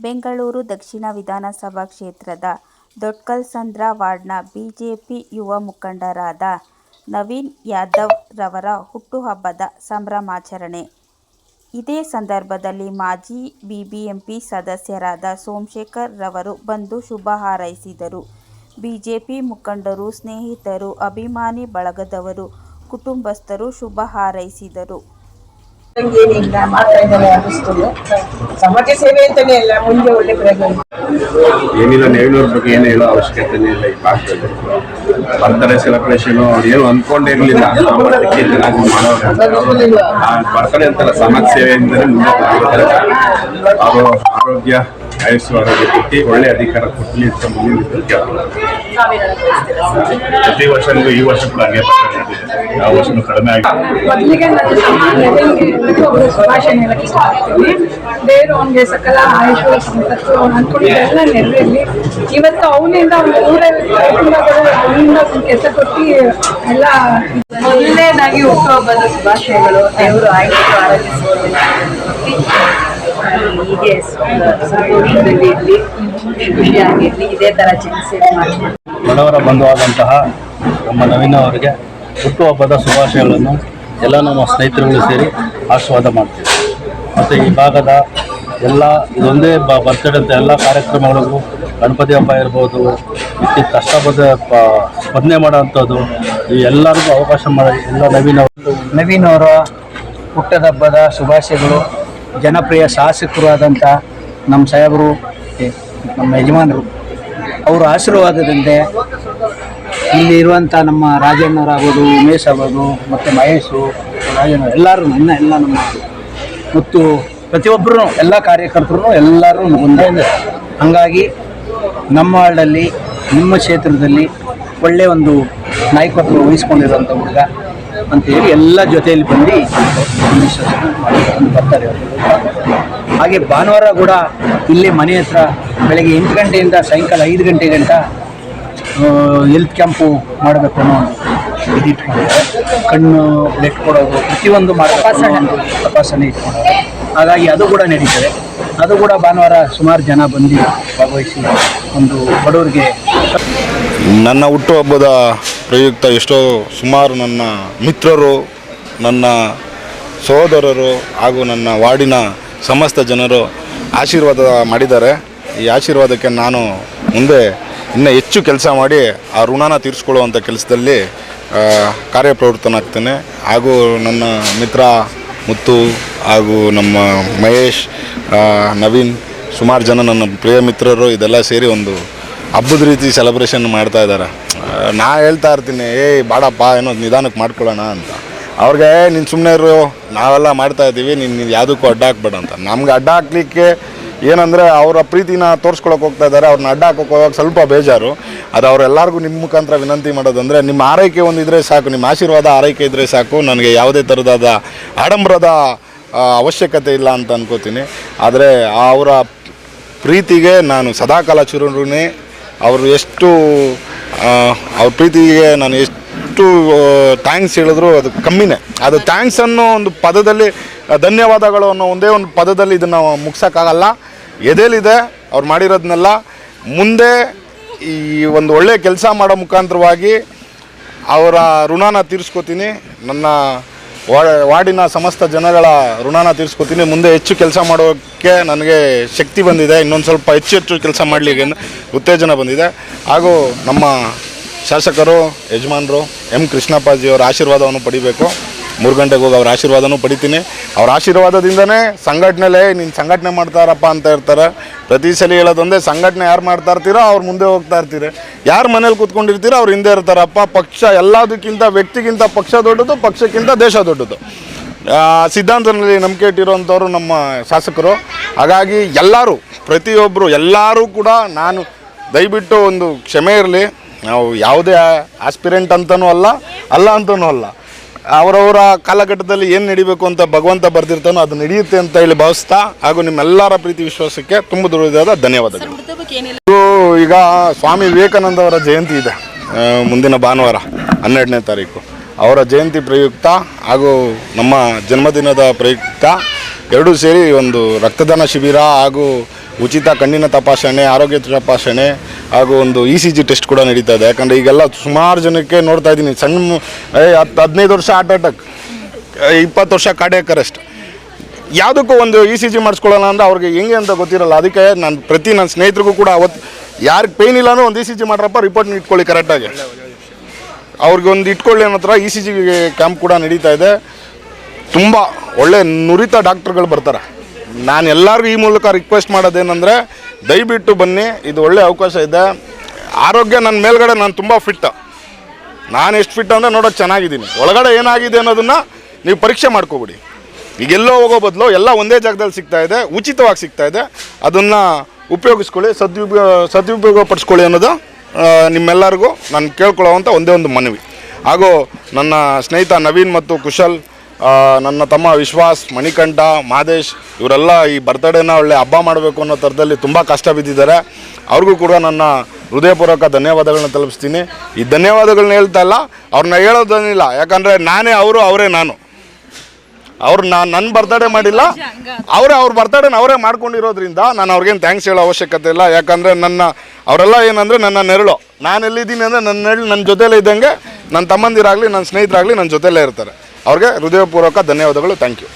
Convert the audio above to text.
ಬೆಂಗಳೂರು ದಕ್ಷಿಣ ವಿಧಾನಸಭಾ ಕ್ಷೇತ್ರದ ದೊಡ್ಕಲ್ಸಂದ್ರ ವಾರ್ಡ್ನ ಬಿಜೆಪಿ ಯುವ ಮುಖಂಡರಾದ ನವೀನ್ ಯಾದವ್ ರವರ ಹುಟ್ಟುಹಬ್ಬದ ಸಂಭ್ರಮಾಚರಣೆ. ಇದೇ ಸಂದರ್ಭದಲ್ಲಿ ಮಾಜಿ ಬಿಬಿಎಂಪಿ ಸದಸ್ಯರಾದ ಸೋಮಶೇಖರ್ ರವರು ಬಂದು ಶುಭ ಹಾರೈಸಿದರು. ಬಿಜೆಪಿ ಮುಖಂಡರು, ಸ್ನೇಹಿತರು, ಅಭಿಮಾನಿ ಬಳಗದವರು, ಕುಟುಂಬಸ್ಥರು ಶುಭ ಹಾರೈಸಿದರು. ಏನಿಲ್ಲ ಮಾಡ್ತಾ ಇದ್ದಾರೆ ಸಮಾಜ ಸೇವೆ ಅಂತಾನೆ ಮುಂದೆ ಒಳ್ಳೆ ಏನಿಲ್ಲ ನೇವಿನವ್ರ ಬಗ್ಗೆ ಏನು ಹೇಳೋ ಅವಶ್ಯಕತೆನೇ ಇಲ್ಲ ಈ ಸೆಲೆಬ್ರೇಷನ್ ಏನು ಅನ್ಕೊಂಡಿರ್ಲಿಲ್ಲ ಬರ್ತ್ಡೇ ಅಂತಲ್ಲ, ಸಮಾಜ ಸೇವೆಯಿಂದಲೇ ಮುಂದೆ ಅವರು ಆರೋಗ್ಯ, ಆಯುಸ್ಸು, ಆರೋಗ್ಯ ಕೊಟ್ಟು ಒಳ್ಳೆ ಅಧಿಕಾರ ಕೊಟ್ಟಲಿ ಅಂತ ಮುಂದಿನ ಪ್ರತಿ ವರ್ಷನೂ ಈ ವರ್ಷ ಕೂಡ ಹಂಗೆ. ಯಾವ ವರ್ಷನೂ ಕಡಿಮೆ ಆಗಿದೆ. ಮೊದಲಿಗೆ ನನ್ನ ನವೀನ್ಗೆ ಒಬ್ಬರು ಶುಭಾಶಯ ಹೇಳಕ್ಕೆ ಇಷ್ಟಪಡ್ತೀನಿ. ದೇವರು ಅವನಿಗೆ ಸಕಲ ಆಯುಷ್ ಸಂಪತ್ತು ಅವ್ನು ಅನ್ಕೊಂಡಿದ್ದೆಲ್ಲ ನೆರವೇರಲಿ. ಇವತ್ತು ಅವನಿಂದ ಅವ್ನ ಊರಲ್ಲಿ ಕುಟುಂಬಗಳು ಅವನಿಂದ ಕೆಲಸ ಕೊಟ್ಟು ಎಲ್ಲ ಮೊದಲನೇದಾಗಿ ಹುಟ್ಟುಹಬ್ಬದ ಶುಭಾಶಯಗಳು. ದೇವರು ಆಯ್ಕೆ ಆರೋಗ್ಯ ಹೀಗೆ ಸಂತೋಷದಲ್ಲಿ ಇರಲಿ ಖುಷಿಯಾಗಿರಲಿ ಇದೇ ತರ ಚಿಕಿತ್ಸೆ ಬಡವರ ಬಂಧುವಾದಂತಹ ನಮ್ಮ ನವೀನ ಅವರಿಗೆ ಹುಟ್ಟುಹಬ್ಬದ ಶುಭಾಶಯಗಳನ್ನು ಎಲ್ಲ ನಮ್ಮ ಸ್ನೇಹಿತರುಗಳು ಸೇರಿ ಆಶೀರ್ವಾದ ಮಾಡ್ತೀವಿ. ಮತ್ತು ಈ ಭಾಗದ ಎಲ್ಲ ಇದೊಂದೇ ಬ ಬರ್ತಡೇ ಅಂತ ಎಲ್ಲ ಕಾರ್ಯಕ್ರಮಗಳಿಗೂ ಗಣಪತಿ ಹಬ್ಬ ಇರ್ಬೋದು ಇಷ್ಟು ಕಷ್ಟಪದ ಸ್ಪಂದನೆ ಮಾಡೋವಂಥದ್ದು ಈ ಎಲ್ಲರಿಗೂ ಅವಕಾಶ ಮಾಡಿ ಎಲ್ಲ ನವೀನ ನವೀನ್ ಅವರ ಹುಟ್ಟದಬ್ಬದ ಶುಭಾಶಯಗಳು. ಜನಪ್ರಿಯ ಶಾಸಕರು ಆದಂಥ ನಮ್ಮ ಸಾಹೇಬರು ನಮ್ಮ ಯಜಮಾನರು, ಅವರ ಆಶೀರ್ವಾದದಂತೆ ಇಲ್ಲಿ ಇರುವಂಥ ನಮ್ಮ ರಾಜಣ್ಣವರಾಗ್ಬೋದು ಉಮೇಶ್ ಆಗೋದು, ಮತ್ತು ಮಹೇಶು, ರಾಜಣ್ಣ, ಎಲ್ಲರೂ ನನ್ನ ಎಲ್ಲ ನಮ್ಮ ಮತ್ತು ಪ್ರತಿಯೊಬ್ಬರೂ ಎಲ್ಲ ಕಾರ್ಯಕರ್ತರು ಎಲ್ಲರೂ ಒಂದೇ ಹಾಗಾಗಿ ನಮ್ಮ ಹಾಳಲ್ಲಿ ನಿಮ್ಮ ಕ್ಷೇತ್ರದಲ್ಲಿ ಒಳ್ಳೆಯ ಒಂದು ನಾಯಕತ್ವ ವಹಿಸ್ಕೊಂಡಿರುವಂಥ ಹುಡುಗ. ಅಂತೇಳಿ ಎಲ್ಲ ಜೊತೆಯಲ್ಲಿ ಬಂದು ಬರ್ತಾರೆ ಅವರು. ಹಾಗೆ ಭಾನುವಾರ ಕೂಡ ಇಲ್ಲೇ ಮನೆ ಹತ್ರ ಬೆಳಗ್ಗೆ ಎಂಟು ಗಂಟೆಯಿಂದ ಸಾಯಂಕಾಲ ಐದು ಗಂಟೆ ಗಂಟ ಹೆಲ್ತ್ ಕ್ಯಾಂಪು ಮಾಡಬೇಕು ಅನ್ನೋ ಇದು ಇಟ್ಕೊಂಡು ಕಣ್ಣು ಬ್ಲಡ್ ಕೊಡೋದು ಪ್ರತಿಯೊಂದು ಮಾಡಬೇಕು ತಪಾಸಣೆ ಇಟ್ಕೊಂಡು. ಹಾಗಾಗಿ ಅದು ಕೂಡ ನಡೀತದೆ. ಅದು ಕೂಡ ಭಾನುವಾರ ಸುಮಾರು ಜನ ಬಂದು ಭಾಗವಹಿಸಿ ಒಂದು ಬಡವರಿಗೆ ನನ್ನ ಹುಟ್ಟುಹಬ್ಬದ ಪ್ರಯುಕ್ತ ಎಷ್ಟೋ ಸುಮಾರು ನನ್ನ ಮಿತ್ರರು, ನನ್ನ ಸಹೋದರರು ಹಾಗೂ ನನ್ನ ವಾರ್ಡಿನ ಸಮಸ್ತ ಜನರು ಆಶೀರ್ವಾದ ಮಾಡಿದ್ದಾರೆ. ಈ ಆಶೀರ್ವಾದಕ್ಕೆ ನಾನು ಮುಂದೆ ಇನ್ನೂ ಹೆಚ್ಚು ಕೆಲಸ ಮಾಡಿ ಆ ಋಣನ ತೀರಿಸ್ಕೊಳ್ಳುವಂಥ ಕೆಲಸದಲ್ಲಿ ಕಾರ್ಯಪ್ರವೃತ್ತನಾಗ್ತೇನೆ. ಹಾಗೂ ನನ್ನ ಮಿತ್ರ ಮುತ್ತು ಹಾಗೂ ನಮ್ಮ ಮಹೇಶ್ ನವೀನ್, ಸುಮಾರು ಜನ ನನ್ನ ಪ್ರಿಯ ಮಿತ್ರರು, ಇದೆಲ್ಲ ಸೇರಿ ಒಂದು ಹಬ್ಬದ ರೀತಿ ಸೆಲೆಬ್ರೇಷನ್ ಮಾಡ್ತಾ ಇದ್ದಾರೆ. ನಾ ಹೇಳ್ತಾ ಇರ್ತೀನಿ, ಏಯ್, ಬಾಡಪ್ಪ, ಏನೋ ನಿಧಾನಕ್ಕೆ ಮಾಡ್ಕೊಳ್ಳೋಣ ಅಂತ. ಅವ್ರಿಗೆ, ನೀನು ಸುಮ್ಮನೆ ಇರು, ನಾವೆಲ್ಲ ಮಾಡ್ತಾ ಇದ್ದೀವಿ, ನೀನು ಯಾವುದಕ್ಕೂ ಅಡ್ಡ ಹಾಕ್ಬೇಡ ಅಂತ. ನಮ್ಗೆ ಅಡ್ಡ ಹಾಕ್ಲಿಕ್ಕೆ ಏನಂದರೆ, ಅವರ ಪ್ರೀತಿನ ತೋರಿಸ್ಕೊಳಕ್ಕೆ ಹೋಗ್ತಾ ಇದ್ದಾರೆ ಅವ್ರನ್ನ ಅಡ್ಡ ಹಾಕೋಕೆ ಹೋಗೋಕೆ ಸ್ವಲ್ಪ ಬೇಜಾರು. ಅದು ಅವರೆಲ್ಲರಿಗೂ ನಿಮ್ಮ ಮುಖಾಂತರ ವಿನಂತಿ ಮಾಡೋದಂದರೆ, ನಿಮ್ಮ ಆರೈಕೆ ಒಂದಿದ್ರೆ ಸಾಕು, ನಿಮ್ಮ ಆಶೀರ್ವಾದ ಆರೈಕೆ ಇದ್ದರೆ ಸಾಕು, ನನಗೆ ಯಾವುದೇ ಥರದಾದ ಆಡಂಬರದ ಅವಶ್ಯಕತೆ ಇಲ್ಲ ಅಂತ ಅನ್ಕೋತೀನಿ. ಆದರೆ, ಅವರ ಪ್ರೀತಿಗೆ ನಾನು ಸದಾಕಾಲ ಚುರುನೇ ಅವರು ಎಷ್ಟು ಅವ್ರ ಪ್ರೀತಿಗೆ ನಾನು ಎಷ್ಟು ಥ್ಯಾಂಕ್ಸ್ ಹೇಳಿದ್ರು ಅದು ಕಮ್ಮಿನೇ. ಅದು ಥ್ಯಾಂಕ್ಸ್ ಅನ್ನೋ ಒಂದು ಪದದಲ್ಲಿ ಧನ್ಯವಾದಗಳು ಅನ್ನೋ ಒಂದೇ ಒಂದು ಪದದಲ್ಲಿ ಇದನ್ನು ಮುಗ್ಸೋಕ್ಕಾಗಲ್ಲ. ಎದೇಲಿದೆ ಅವ್ರು ಮಾಡಿರೋದನ್ನೆಲ್ಲ ಮುಂದೆ ಈ ಒಂದು ಒಳ್ಳೆಯ ಕೆಲಸ ಮಾಡೋ ಮುಖಾಂತರವಾಗಿ ಅವರ ಋಣನ ತೀರಿಸ್ಕೋತೀನಿ. ನನ್ನ ವಾರ್ಡಿನ ಸಮಸ್ತ ಜನಗಳ ಋಣನ ತೀರಿಸ್ಕೋತೀನಿ. ಮುಂದೆ ಹೆಚ್ಚು ಕೆಲಸ ಮಾಡೋಕ್ಕೆ ನನಗೆ ಶಕ್ತಿ ಬಂದಿದೆ. ಇನ್ನೊಂದು ಸ್ವಲ್ಪ ಹೆಚ್ಚು ಹೆಚ್ಚು ಕೆಲಸ ಮಾಡಲಿಕ್ಕೆ ಉತ್ತೇಜನ ಬಂದಿದೆ. ಹಾಗೂ ನಮ್ಮ ಶಾಸಕರು, ಯಜಮಾನರು ಎಂ ಕೃಷ್ಣಪ್ಪಾಜಿಯವರ ಆಶೀರ್ವಾದವನ್ನು ಪಡಿಬೇಕು. ಮೂರು ಗಂಟೆಗೆ ಹೋಗಿ ಅವ್ರ ಆಶೀರ್ವಾದನೂ ಪಡಿತೀನಿ. ಅವ್ರ ಆಶೀರ್ವಾದದಿಂದನೇ ಸಂಘಟನೆಲೇ ನೀನು ಸಂಘಟನೆ ಮಾಡ್ತಾರಪ್ಪ ಅಂತ ಇರ್ತಾರೆ ಪ್ರತಿ ಸಲ ಹೇಳೋದೊಂದೇ, ಸಂಘಟನೆ ಯಾರು ಮಾಡ್ತಾ ಇರ್ತೀರೋ ಅವ್ರು ಮುಂದೆ ಹೋಗ್ತಾ ಇರ್ತೀರಿ. ಯಾರು ಮನೇಲಿ ಕೂತ್ಕೊಂಡಿರ್ತೀರೋ ಅವ್ರು ಹಿಂದೆ ಇರ್ತಾರಪ್ಪ. ಪಕ್ಷ ಎಲ್ಲದಕ್ಕಿಂತ, ವ್ಯಕ್ತಿಗಿಂತ ಪಕ್ಷ ದೊಡ್ಡದು, ಪಕ್ಷಕ್ಕಿಂತ ದೇಶ ದೊಡ್ಡದು. ಸಿದ್ಧಾಂತದಲ್ಲಿ ನಂಬಿಕೆ ಇಟ್ಟಿರೋವಂಥವ್ರು ನಮ್ಮ ಶಾಸಕರು. ಹಾಗಾಗಿ ಎಲ್ಲರೂ ಪ್ರತಿಯೊಬ್ಬರು ಎಲ್ಲರೂ ಕೂಡ ನಾನು ದಯವಿಟ್ಟು ಒಂದು ಕ್ಷಮೆ ಇರಲಿ. ನಾವು ಯಾವುದೇ ಆಸ್ಪಿರೆಂಟ್ ಅಂತನೂ ಅಲ್ಲ ಅಲ್ಲ ಅಂತನೂ ಅಲ್ಲ. ಅವರವರ ಕಾಲಘಟ್ಟದಲ್ಲಿ ಏನು ನಡಿಬೇಕು ಅಂತ ಭಗವಂತ ಬರ್ದಿರ್ತಾನೋ ಅದು ನಡೆಯುತ್ತೆ ಅಂತ ಹೇಳಿ ಭಾವಿಸ್ತಾ ಹಾಗೂ ನಿಮ್ಮೆಲ್ಲರ ಪ್ರೀತಿ ವಿಶ್ವಾಸಕ್ಕೆ ತುಂಬ ದೊಡ್ಡದಾದ ಧನ್ಯವಾದಗಳು. ಇದು ಈಗ ಸ್ವಾಮಿ ವಿವೇಕಾನಂದ ಅವರ ಜಯಂತಿ ಇದೆ. ಮುಂದಿನ ಭಾನುವಾರ ಹನ್ನೆರಡನೇ ತಾರೀಕು. ಅವರ ಜಯಂತಿ ಪ್ರಯುಕ್ತ ಹಾಗೂ ನಮ್ಮ ಜನ್ಮದಿನದ ಪ್ರಯುಕ್ತ ಎರಡೂ ಸೇರಿ ಒಂದು ರಕ್ತದಾನ ಶಿಬಿರ ಹಾಗೂ ಉಚಿತ ಕಣ್ಣಿನ ತಪಾಸಣೆ ಆರೋಗ್ಯ ತಪಾಸಣೆ ಹಾಗೂ ಒಂದು ಇ ಸಿ ಜಿ ಟೆಸ್ಟ್ ಕೂಡ ನಡೀತಾ ಇದೆ. ಯಾಕಂದರೆ ಈಗೆಲ್ಲ ಸುಮಾರು ಜನಕ್ಕೆ ನೋಡ್ತಾ ಇದ್ದೀನಿ. ಸಣ್ಣ ಹತ್ತು ಹದಿನೈದು ವರ್ಷ ಹಾರ್ಟ್ ಅಟ್ಯಾಕ್ ಇಪ್ಪತ್ತು ವರ್ಷ ಕಾರ್ಡಿಯಾಕ್ ಅರೆಸ್ಟ್ ಯಾವುದಕ್ಕೂ ಒಂದು ಇ ಸಿ ಜಿ ಮಾಡಿಸ್ಕೊಳ್ಳೋಣ ಅಂದರೆ ಅವ್ರಿಗೆ ಹೆಂಗೆ ಅಂತ ಗೊತ್ತಿರಲ್ಲ. ಅದಕ್ಕೆ ನಾನು, ಪ್ರತಿ ನನ್ನ ಸ್ನೇಹಿತರಿಗೂ ಕೂಡ ಅವತ್ತು ಯಾರಿಗೆ ಪೇಯ್ನ್ ಇಲ್ಲ ಅಂದ್ರೆ ಒಂದು ಇ ಸಿ ಜಿ ಮಾಡ್ರಪ್ಪ ರಿಪೋರ್ಟ್ ಇಟ್ಕೊಳ್ಳಿ ಕರೆಕ್ಟಾಗಿ ಅವ್ರಿಗೆ ಒಂದು ಇಟ್ಕೊಳ್ಳಿ ಅನ್ನೋ ಥರ ಇ ಸಿ ಜಿ ಕ್ಯಾಂಪ್ ಕೂಡ ನಡೀತಾ ಇದೆ. ತುಂಬ ಒಳ್ಳೆ ನುರಿತ ಡಾಕ್ಟ್ರುಗಳು ಬರ್ತಾರೆ. ನಾನು ಎಲ್ಲರಿಗೂ ಈ ಮೂಲಕ ರಿಕ್ವೆಸ್ಟ್ ಮಾಡೋದೇನೆಂದರೆ, ದಯವಿಟ್ಟು ಬನ್ನಿ, ಇದು ಒಳ್ಳೆ ಅವಕಾಶ ಇದೆ. ಆರೋಗ್ಯ ನನ್ನ ಮೇಲ್ಗಡೆ, ನಾನು ತುಂಬ ಫಿಟ್ ನಾನು ಎಷ್ಟು ಫಿಟ್ ಅಂದರೆ ನೋಡೋಕೆ ಚೆನ್ನಾಗಿದ್ದೀನಿ. ಒಳಗಡೆ ಏನಾಗಿದೆ ಅನ್ನೋದನ್ನು ನೀವು ಪರೀಕ್ಷೆ ಮಾಡ್ಕೊಬಿಡಿ. ಈಗೆಲ್ಲೋ ಹೋಗೋ ಬದಲು ಎಲ್ಲ ಒಂದೇ ಜಾಗದಲ್ಲಿ ಸಿಗ್ತಾ ಇದೆ, ಉಚಿತವಾಗಿ ಸಿಗ್ತಾ ಇದೆ. ಅದನ್ನು ಉಪಯೋಗಿಸ್ಕೊಳ್ಳಿ, ಸದುಪಯೋಗ ಸದುಪಯೋಗ ಪಡಿಸ್ಕೊಳ್ಳಿ ಅನ್ನೋದು ನಿಮ್ಮೆಲ್ಲರಿಗೂ ನಾನು ಕೇಳ್ಕೊಳ್ಳೋವಂಥ ಒಂದೇ ಒಂದು ಮನವಿ. ಹಾಗೂ ನನ್ನ ಸ್ನೇಹಿತ ನವೀನ್ ಮತ್ತು ಕುಶಲ್ ನನ್ನ ತಮ್ಮ ವಿಶ್ವಾಸ್, ಮಣಿಕಂಠ, ಮಾದೇಶ್, ಇವರೆಲ್ಲ ಈ ಬರ್ತಡೇನ ಒಳ್ಳೆ ಹಬ್ಬ ಮಾಡಬೇಕು ಅನ್ನೋ ಥರದಲ್ಲಿ ತುಂಬ ಕಷ್ಟ ಬಿದ್ದಿದ್ದಾರೆ. ಅವ್ರಿಗೂ ಕೂಡ ನನ್ನ ಹೃದಯಪೂರ್ವಕ ಧನ್ಯವಾದಗಳನ್ನ ತಲುಪಿಸ್ತೀನಿ. ಈ ಧನ್ಯವಾದಗಳನ್ನ ಹೇಳ್ತಾ ಇಲ್ಲ, ಅವ್ರನ್ನ ಹೇಳೋದೇನಿಲ್ಲ ಯಾಕಂದರೆ ನಾನೇ ಅವರು, ಅವರೇ ನಾನು. ಅವ್ರು ನಾನು ನನ್ನ ಬರ್ತಡೇ ಮಾಡಿಲ್ಲ. ಅವರೇ ಅವ್ರ ಬರ್ತಡೇನ ಅವರೇ ಮಾಡ್ಕೊಂಡಿರೋದ್ರಿಂದ ನಾನು ಅವ್ರಿಗೇನು ಥ್ಯಾಂಕ್ಸ್ ಹೇಳೋ ಅವಶ್ಯಕತೆ ಇಲ್ಲ. ಯಾಕಂದರೆ ನನ್ನ, ಅವರೆಲ್ಲ ಏನಂದರೆ ನನ್ನ ನೆರಳು. ನಾನು ಎಲ್ಲಿದ್ದೀನಿ ಅಂದರೆ ನನ್ನ ನೆರಳು ನನ್ನ ಜೊತೆಲೇ ಇದ್ದಂಗೆ ನನ್ನ ತಮ್ಮಂದಿರಾಗಲಿ ನನ್ನ ಸ್ನೇಹಿತರಾಗಲಿ ನನ್ನ ಜೊತೆಲೇ ಇರ್ತಾರೆ. ಅವ್ರಿಗೆ ಹೃದಯಪೂರ್ವಕ ಧನ್ಯವಾದಗಳು. Thank you